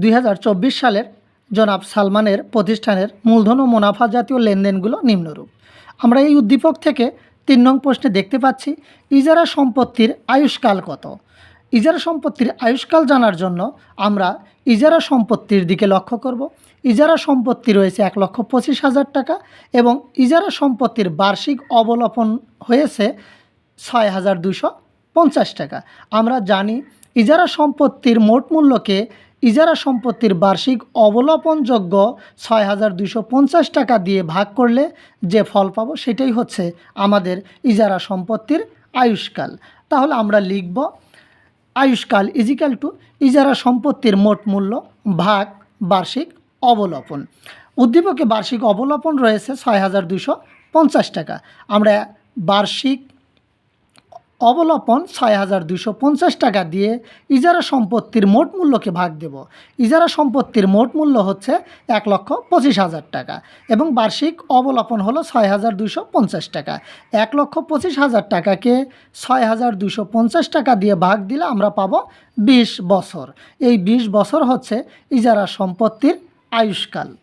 দুই হাজার চব্বিশ সালের জনাব সালমানের প্রতিষ্ঠানের মূলধন ও মুনাফা জাতীয় লেনদেনগুলো নিম্নরূপ। আমরা এই উদ্দীপক থেকে তিন নং প্রশ্নে দেখতে পাচ্ছি, ইজারা সম্পত্তির আয়ুষ্কাল কত? ইজারা সম্পত্তির আয়ুষ্কাল জানার জন্য আমরা ইজারা সম্পত্তির দিকে লক্ষ্য করব। ইজারা সম্পত্তি রয়েছে এক লক্ষ পঁচিশ হাজার টাকা এবং ইজারা সম্পত্তির বার্ষিক অবলোপন হয়েছে ছয় হাজার দুশো পঞ্চাশ টাকা। আমরা জানি, ইজারা সম্পত্তির মোট মূল্যকে ইজারা সম্পত্তির বার্ষিক অবলোপনযোগ্য ছয় হাজার দুশো পঞ্চাশ টাকা দিয়ে ভাগ করলে যে ফল পাবো সেটাই হচ্ছে আমাদের ইজারা সম্পত্তির আয়ুষ্কাল। তাহলে আমরা লিখব, আয়ুষ্কাল ইজিক্যাল টু ইজারা সম্পত্তির মোট মূল্য ভাগ বার্ষিক অবলোপন উদ্দীপকে বার্ষিক অবলোপন রয়েছে ছয় হাজার দুশো পঞ্চাশ টাকা। আমরা বার্ষিক অবলোপন ছয় হাজার পঞ্চাশ টাকা দিয়ে ইজারা সম্পত্তির মোট মূল্যকে ভাগ দেব। ইজারা সম্পত্তির মোট মূল্য হচ্ছে এক লক্ষ পঁচিশ হাজার টাকা এবং বার্ষিক অবলোপন হলো ছয় হাজার পঞ্চাশ টাকা। এক লক্ষ পঁচিশ হাজার টাকাকে ছয় হাজার পঞ্চাশ টাকা দিয়ে ভাগ দিলে আমরা পাবো বিশ বছর। এই বিশ বছর হচ্ছে ইজারা সম্পত্তির আয়ুষ্কাল।